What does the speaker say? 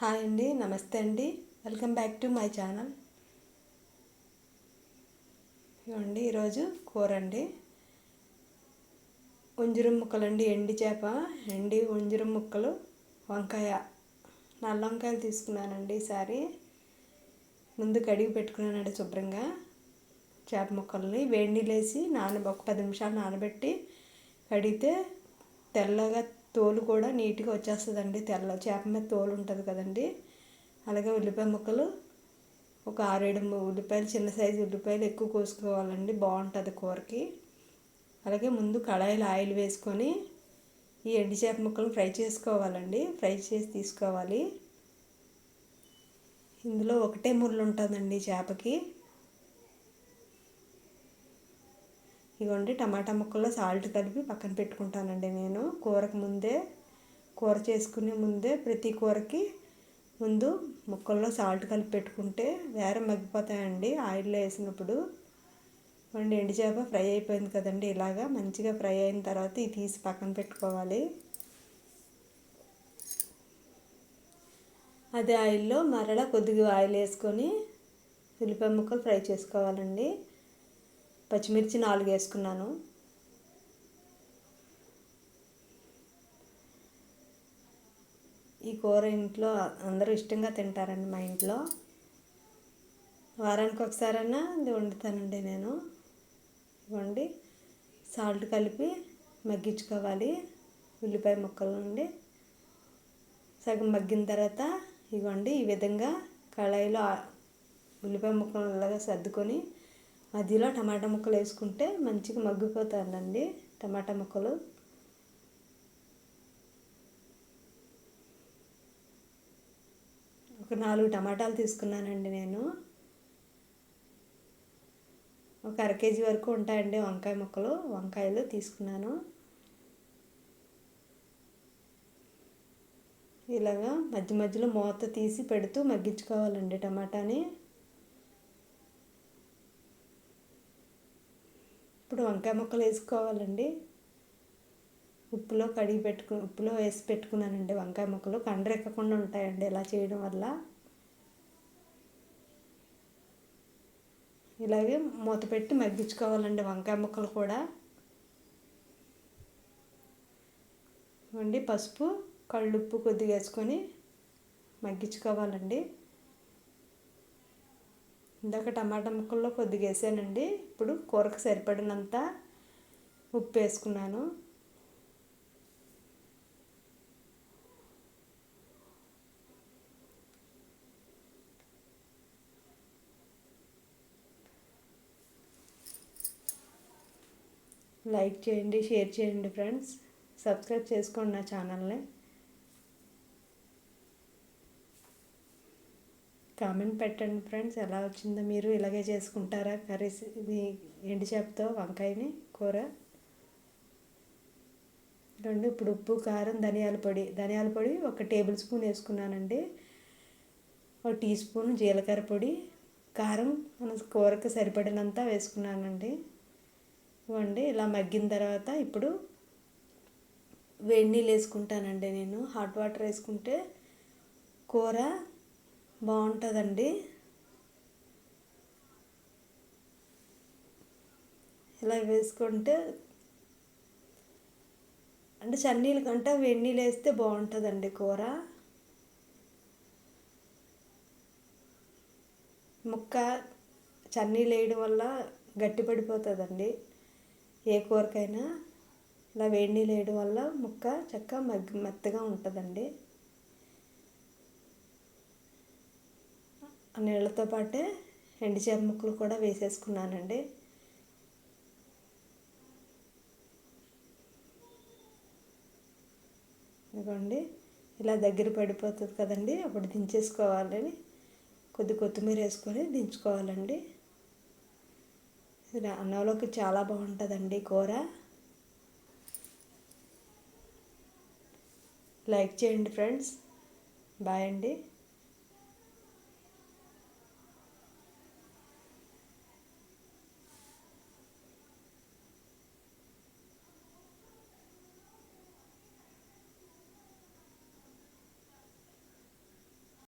Hi అండి నమస్తే అండి. Welcome back to my channel. ఇవ్వండి ఈరోజు కూర అండి. ఉంజురం ముక్కలండి ఎండి చేప. ఎండి ఉంజురం ముక్కలు వంకాయ. నల్ల వంకాయలు తీసుకున్నానండి ఈసారి. ముందు కడిగి పెట్టుకున్నానండి శుభ్రంగా చేప ముక్కల్ని. వేడి నీళ్ళు వేసి నాన ఒక పది నిమిషాలు నానబెట్టి కడిగితే తెల్లగా తోలు కూడా నీట్గా వచ్చేస్తుందండి. తెల్ల చేప మీద తోలు ఉంటుంది కదండి. అలాగే ఉల్లిపాయ ముక్కలు ఒక ఆరేడు ఉల్లిపాయలు చిన్న సైజు ఉల్లిపాయలు ఎక్కువ కోసుకోవాలండి. బాగుంటుంది కూరకి. అలాగే ముందు కళాయిలో ఆయిల్ వేసుకొని ఈ ఎండి చేప ముక్కలు ఫ్రై చేసుకోవాలండి. ఫ్రై చేసి తీసుకోవాలి. ఇందులో ఒకటే ముళ్ళు ఉంటుందండి చేపకి. ఇగోండి టమాటా ముక్కల్లో సాల్ట్ కలిపి పక్కన పెట్టుకుంటానండి నేను. కూరకు ముందే కూర చేసుకునే ముందే ప్రతి కూరకి ముందు ముక్కల్లో సాల్ట్ కలిపి పెట్టుకుంటే వేరే మగ్గిపోతాయండి ఆయిల్లో వేసినప్పుడు. వండి ఎండి చేప ఫ్రై అయిపోయింది కదండి ఇలాగా. మంచిగా ఫ్రై అయిన తర్వాత ఇది తీసి పక్కన పెట్టుకోవాలి. అదే ఆయిల్లో మరలా కొద్దిగా ఆయిల్ వేసుకొని ఉల్లిపాయ ముక్కలు ఫ్రై చేసుకోవాలండి. పచ్చిమిర్చి నాలుగు వేసుకున్నాను. ఈ కూర ఇంట్లో అందరూ ఇష్టంగా తింటారండి మా ఇంట్లో. వారానికి ఒకసారైనా ఇది వండుతానండి నేను. వండి సాల్ట్ కలిపి మగ్గించుకోవాలి. ఉల్లిపాయ ముక్కల నుండి. సగం మగ్గిన తర్వాత ఇవ్వండి. ఈ విధంగా కళాయిలో ఉల్లిపాయ ముక్కలు సర్దుకొని మధ్యలో టమాటా ముక్కలు వేసుకుంటే మంచిగా మగ్గిపోతుందండి టమాటా ముక్కలు. ఒక నాలుగు టమాటాలు తీసుకున్నానండి నేను. ఒక అర కేజీ వరకు ఉంటాయండి వంకాయ ముక్కలు. వంకాయలు తీసుకున్నాను. ఇలాగా మధ్య మధ్యలో మూత తీసి పెడుతూ మగ్గించుకోవాలండి టమాటాని. ఇప్పుడు వంకాయ ముక్కలు వేసుకోవాలండి. ఉప్పులో కడిగి పెట్టుకు ఉప్పులో వేసి పెట్టుకున్నానండి వంకాయ ముక్కలు. కండ్రెక్కకుండా ఉంటాయండి ఇలా చేయడం వల్ల. ఇలాగే మూత పెట్టి మగ్గించుకోవాలండి వంకాయ ముక్కలు కూడా. వండి పసుపు కళ్ళుప్పు కొద్దిగా వేసుకొని మగ్గించుకోవాలండి. ఇందాక టమాటా ముక్కల్లో కొద్దిగా వేసానండి. ఇప్పుడు కూరకు సరిపడినంత ఉప్పు వేసుకున్నాను. లైక్ చేయండి షేర్ చేయండి ఫ్రెండ్స్. సబ్స్క్రైబ్ చేసుకోండి నా ఛానల్ని. కామెంట్ పెట్టండి ఫ్రెండ్స్ ఎలా వచ్చిందో మీరు ఇలాగే చేసుకుంటారా కర్రీస్ ఇది ఎండి చేపతో వంకాయని కూర? రెండు ఇప్పుడు ఉప్పు కారం ధనియాల పొడి. ధనియాల పొడి ఒక టేబుల్ స్పూన్ వేసుకున్నానండి. ఒక టీ స్పూన్ జీలకర్ర పొడి. కారం మన కూరకు సరిపడినంత వేసుకున్నానండి. ఇవ్వండి ఇలా మగ్గిన తర్వాత ఇప్పుడు వేడి నీళ్ళు వేసుకుంటానండి నేను. హాట్ వాటర్ వేసుకుంటే కూర బాగుంటుందండి. ఇలా వేసుకుంటే అంటే చన్నీళ్ళ కంటే వెన్నీళ్ళు వేస్తే బాగుంటుందండి కూర. ముక్క చన్నీళ్ళు వేయడం వల్ల గట్టిపడిపోతుందండి ఏ కూరకైనా. ఇలా వేడి నీళ్ళు వేయడం వల్ల ముక్క చక్కగా మగ్గి మెత్తగా ఉంటుందండి. నీళ్ళతో పాటే ఎండి చేప ముక్కలు కూడా వేసేసుకున్నానండి. ఇదిగోండి ఇలా దగ్గర పడిపోతుంది కదండి అప్పుడు దించేసుకోవాలని కొద్ది కొత్తిమీర వేసుకొని దించుకోవాలండి. అన్నంలోకి చాలా బాగుంటుందండి కూర. లైక్ చేయండి ఫ్రెండ్స్. బాయ్ అండి.